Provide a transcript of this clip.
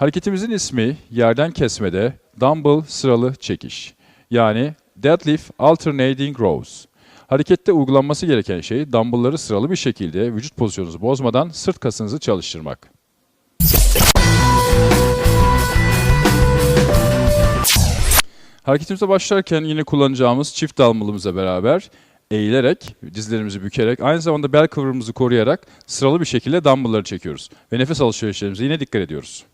Hareketimizin ismi yerden kesmede dumbbell sıralı çekiş. Yani deadlift alternating rows. Harekette uygulanması gereken şey dumbbellları sıralı bir şekilde vücut pozisyonunuzu bozmadan sırt kasınızı çalıştırmak. Hareketimize başlarken yine kullanacağımız çift dalmalımızla beraber eğilerek, dizlerimizi bükerek, aynı zamanda bel kıvrımımızı koruyarak sıralı bir şekilde dumbbellları çekiyoruz. Ve nefes alışverişlerimize yine dikkat ediyoruz.